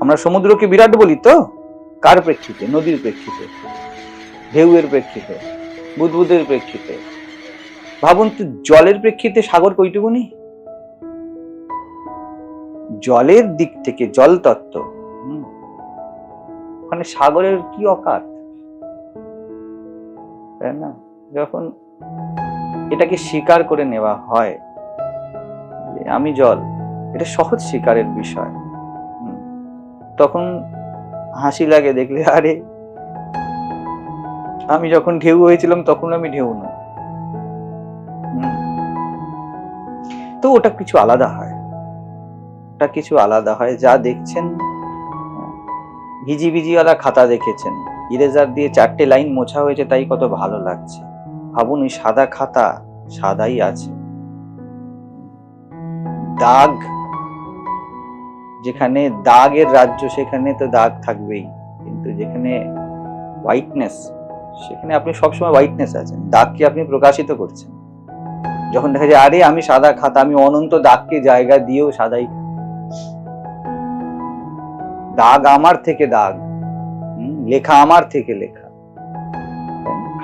আমরা সমুদ্রকে বিরাট বলি তো? কার প্রেক্ষিতে? নদীর প্রেক্ষিতে। ঢেউয়ের প্রেক্ষিতে। বুদবুদের প্রেক্ষিতে। ভাবুন তো, জলের প্রেক্ষিতে সাগর কইটুকুনি জলের দিক থেকে জল তত্ত্ব। ওখানে সাগরের কি অকাত তাই না? যখন এটাকে স্বীকার করে নেওয়া হয় আমি জল, এটা সহজ স্বীকারের বিষয়। তখন হাসি লাগে দেখলে, আরে, আমি যখন ঢেউ হয়েছিলাম তখন আমি ঢেউ না তো ওটা কিছু আলাদা হয়। ওটা কিছু আলাদা হয়। যা দেখছেন ভিজি ভিজিওয়ালা খাতা দেখেছেন। ইরেজার দিয়ে চারটে লাইন মোছা হয়েছে, তাই কত ভালো লাগছে। ভাবুন ওই সাদা খাতা সাদাই আছে। দাগ যেখানে দাগের রাজ্য, সেখানে তো দাগ থাকবেই। কিন্তু যেখানে হোয়াইটনেস সেখানে আপনি সবসময় হোয়াইটনেস আছেন। দাগকে আপনি প্রকাশিত করছেন? যখন দেখা যায়, আরে আমি সাদা খাতা, আমি অনন্ত দাগকে জায়গা দিয়েও সাদাই দাগ আমার থেকে দাগ লেখা আমার থেকে লেখা।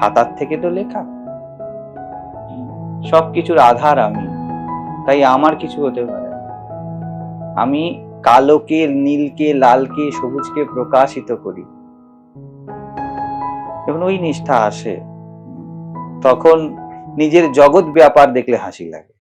খাতার থেকে তো লেখা। সব কিছুর আধার আমি, তাই আমার কিছু হতে পারে। আমি কালোকে, নীলকে, লালকে, সবুজকে প্রকাশিত করি। যখন ওই নিষ্ঠা আসে, তখন নিজের জগৎ ব্যাপার দেখলে হাসি লাগে।